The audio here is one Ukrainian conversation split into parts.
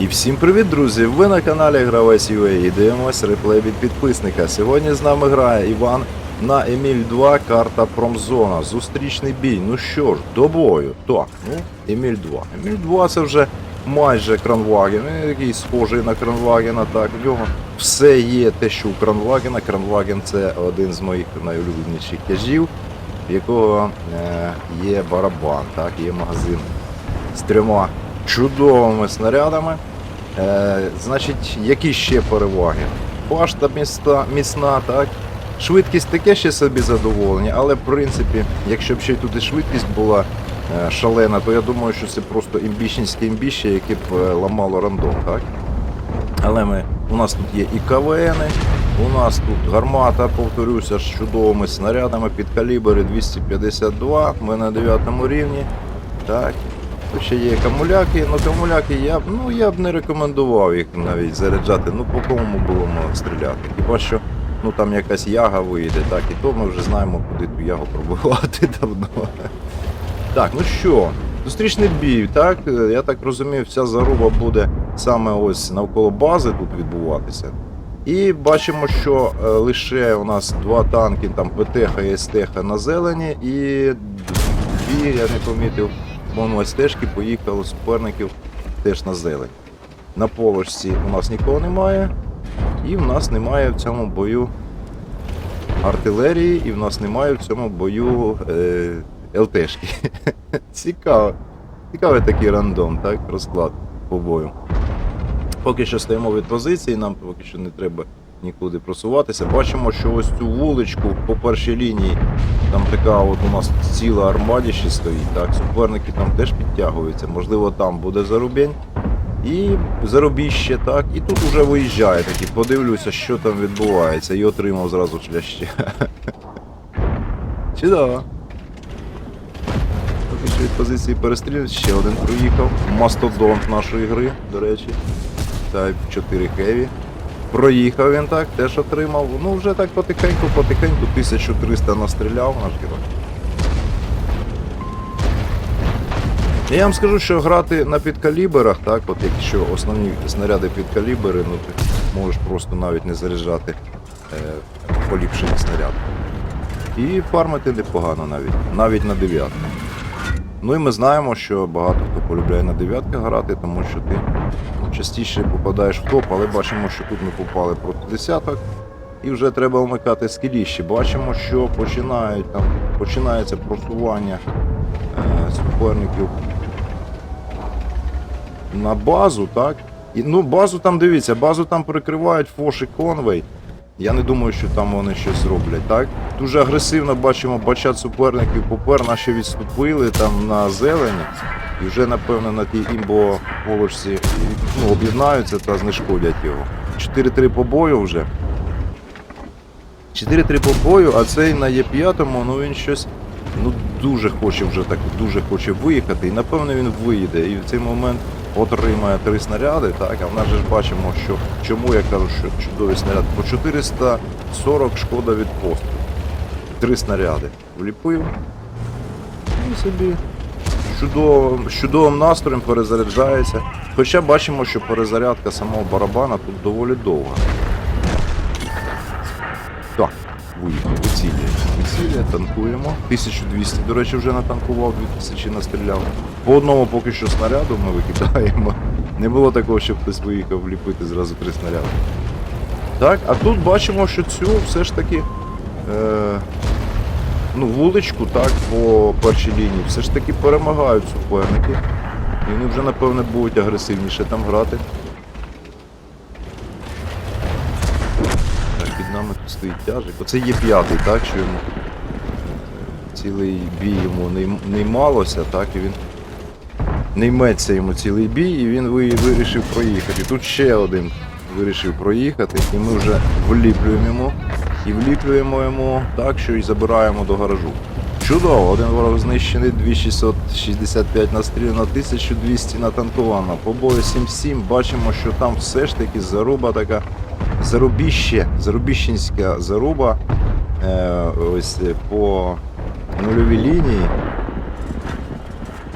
І всім привіт, друзі! Ви на каналі Гравець UA і дивимось реплей від підписника. Сьогодні з нами грає Іван на Еміль 2, карта Промзона. Зустрічний бій. Ну що ж, до бою. Так, ну, Еміль 2. Еміль 2 це вже майже Кранваген. Який схожий на Кранвагена. Так, в нього все є те, що у Кранвагена. Кранваген це один з моїх найулюбленіших тяжів, в якого е, є барабан, так, є магазин з трьома чудовими снарядами. Е, значить, які ще переваги? Башта міста, міцна, так. Швидкість таке ще собі задоволення, але в принципі, якщо б ще й тут і швидкість була е, шалена, то я думаю, що це просто імбіщенське імбіще, яке б е, ламало рандом, так? Але ми, у нас тут є і КВН, у нас тут гармата, повторюся, з чудовими снарядами під калібри 252, ми на 9 рівні. Так. Ще є камуляки, ну камуляки я б ну я б не рекомендував їх навіть заряджати, ну по кому було стріляти. Хіба що ну там якась яга вийде, так, і то ми вже знаємо, куди ту ягу пробивати давно. Так, ну що, зустрічний бій, так? Я так розумію, вся заруба буде саме ось навколо бази тут відбуватися. І бачимо, що е, лише у нас два танки, там ПТХ і СТХ на зелені, і дві, я не помітив, моно стежки поїхали суперників теж на зелень. На полочці у нас нікого немає, і в нас немає в цьому бою артилерії, і в нас немає в цьому бою е, ЛТшки. Цікаво. Цікавий такий рандом, так? Розклад по бою. Поки що стоїмо від позиції, нам поки що не треба нікуди просуватися. Бачимо, що ось цю вуличку по першій лінії, там така от у нас ціла армадіще стоїть, так, суперники там теж підтягуються, можливо, там буде зарубень. І зарубіще, так, і тут уже виїжджає такий, подивлюся, що там відбувається, і отримав зразу шляще. Чудово. Від позиції перестрілюють, ще один проїхав. Мастодонт нашої гри, до речі. Type 4 Heavy. Проїхав він так, теж отримав. Ну вже так потихеньку, потихеньку, 1300 настріляв наш герой. Я вам скажу, що грати на підкаліберах, так, от якщо основні снаряди підкалібери, ну ти можеш просто навіть не заряджати е, поліпшені снаряди. І фармити непогано навіть, навіть на дев'ятку. Ну і ми знаємо, що багато хто полюбляє на дев'ятках грати, тому що ти частіше попадаєш в топ, але бачимо, що тут ми попали проти десяток. І вже треба вмикати скіліщі. Бачимо, що починають, там, починається просування е, суперників на базу, так? І, ну, базу там дивіться, базу там прикривають Фош і Конвей. Я не думаю, що там вони щось зроблять, так? Дуже агресивно бачимо бачат суперників попер, наші відступили там на зелені. І вже, напевно, на тій імбо волочці ну, об'єднаються та знешкодять його. 4-3 по бою вже. 4-3 по бою, а цей на Є5, ну він щось ну, дуже хоче вже так, дуже хоче виїхати. І напевно він виїде. І в цей момент отримає три снаряди. Так, а в нас же ж бачимо, що чому я кажу, що чудовий снаряд. По 440 шкода від пострілу. Три снаряди. Вліпив. І собі чудовим, чудовим настроєм перезаряджається. Хоча бачимо, що перезарядка самого барабана тут доволі довга. Виїхав, вицілює. Вицілює, танкуємо. 1200, до речі, вже натанкував, 2000 настріляв. По одному поки що снаряду ми викидаємо. Не було такого, щоб хтось виїхав вліпити зразу три снаряди. Так, а тут бачимо, що цю все ж таки. Е, ну, вуличку, так, по першій лінії, все ж таки перемагають суперники. І вони вже, напевне, будуть агресивніше там грати. Стоїть тяжик. Оце є п'ятий, так, що йому е, цілий бій йому не, ймалося, так, і він не йметься йому цілий бій, і він вирішив проїхати. Тут ще один вирішив проїхати, і ми вже вліплюємо йому. І вліплюємо йому так, що і забираємо до гаражу. Чудово, один ворог знищений, 2665 настріляно, 1200 натанковано. По бою 7-7 бачимо, що там все ж таки заруба така, зарубіще, зарубіщенська заруба. Е, ось е, по нульовій лінії.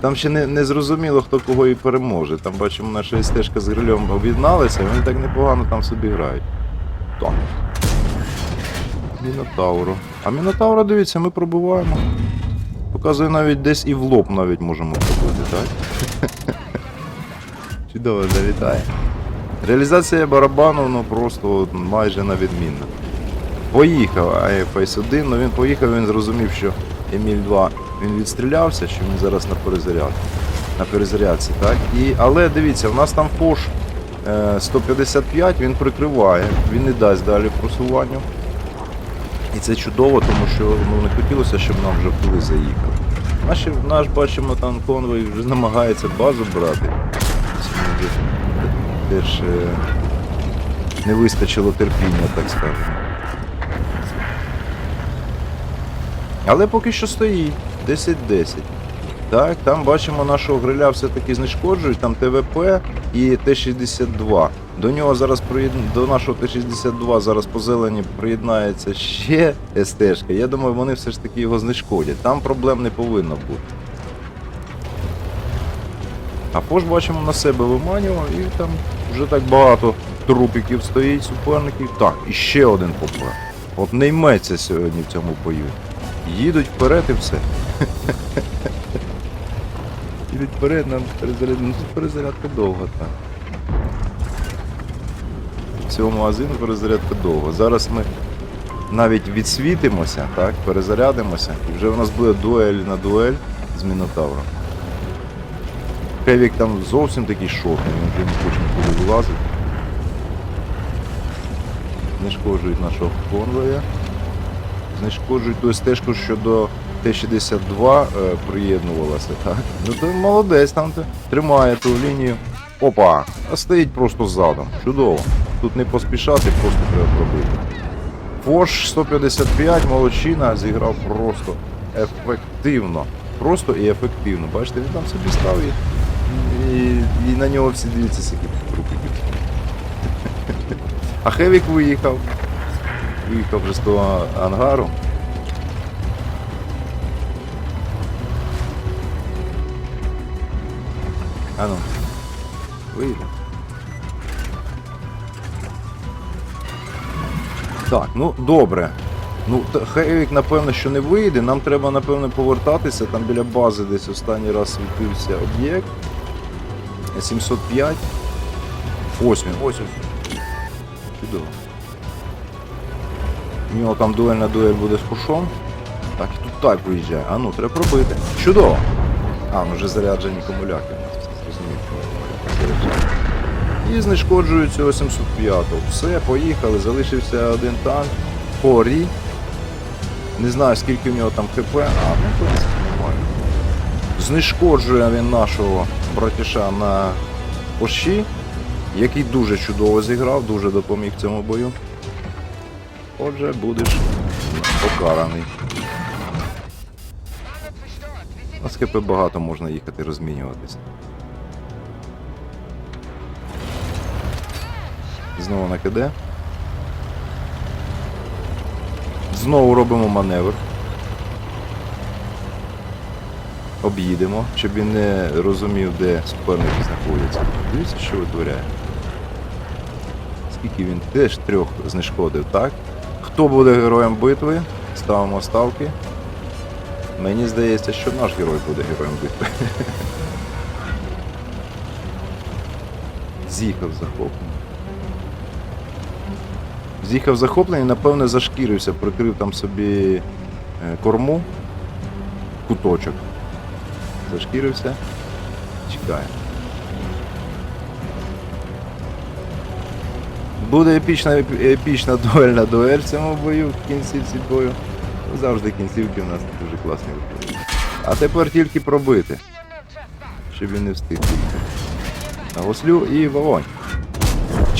Там ще не, не зрозуміло, хто кого і переможе. Там бачимо, наша стежка з грильом об'єдналися, і вони так непогано там собі грають. Так. Мінотавру. А Мінотавра, дивіться, ми пробуваємо. Показує навіть десь і в лоб навіть можемо пробити, так? Чудово залітає. Реалізація барабану ну просто майже на відмінна. Поїхав AFS 1, ну він поїхав, він зрозумів, що Еміль 2 він відстрілявся, що він зараз на перезаряд. На перезарядці, так? І, але дивіться, в нас там Фош е, 155, він прикриває, він не дасть далі просуванню. І це чудово, тому що ну, не хотілося, щоб нам вже тили заїхали. Наші, наш бачимо, там конвой вже намагається базу брати. Теж е, не вистачило терпіння, так скажемо. Але поки що стоїть. 10-10. Так, там бачимо нашого гриля все-таки знешкоджують, там ТВП і Т-62. До нього зараз приєд... до нашого Т-62 зараз по зелені приєднається ще СТ-шка. Я думаю, вони все ж таки його знешкодять. Там проблем не повинно бути. А Пош бачимо на себе виманював і там вже так багато трупіків стоїть, суперників. Так, і ще один попер. От не йметься сьогодні в цьому бою. Їдуть вперед і все. Їдуть вперед, нам. Ну перезарядка довга, так. Цього магазину перезарядка довга. Зараз ми навіть відсвітимося, так, перезарядимося, і вже у нас буде дуель на дуель з Мінотавром. Хевік там зовсім такий шок, він вже не хоче нікуди вилазити. Знешкоджують нашого конвоя. Знешкоджують ту стежку, що до Т-62 е, приєднувалася, так? Ну то молодець там тримає ту лінію. Опа! А стоїть просто ззадом. Чудово. Тут не поспішати, просто треба пробити. Фош 155, молодчина, зіграв просто ефективно. Просто і ефективно. Бачите, він там собі став і, і, і на нього всі дивляться, скільки трупиків. А Хевік виїхав. Виїхав вже з того ангару. А ну. Так, ну добре. Ну, Хевік, напевно, що не вийде. Нам треба, напевно, повертатися. Там біля бази десь останній раз світився об'єкт. 705. Ось він, ось він. Чудово. У нього там дуельна дуель буде з пушом. Так, і тут так виїжджає. А ну, треба пробити. Чудово! А, ну вже заряджені акумуляки. І знешкоджують цього 705-го. Все, поїхали, залишився один танк. Порі. Не знаю, скільки в нього там ХП, а ну принципі нормально. Знешкоджує він нашого братіша на Ощі, який дуже чудово зіграв, дуже допоміг цьому бою. Отже, будеш покараний. На з ХП багато можна їхати розмінюватися. Знову на КД. Знову робимо маневр. Об'їдемо, щоб він не розумів, де суперники знаходяться. Дивіться, що витворяє. Скільки він теж трьох знешкодив, так? Хто буде героєм битви? Ставимо ставки. Мені здається, що наш герой буде героєм битви. З'їхав захоплений. З'їхав захоплений, напевне, зашкірився, прикрив там собі е, корму, куточок. Зашкірився. Чекає. Буде епічна, епічна дуельна дуель в цьому бою в кінцівці бою. Завжди кінцівки у нас дуже класні виходять. А тепер тільки пробити. Щоб він не встиг. На гослю і вогонь.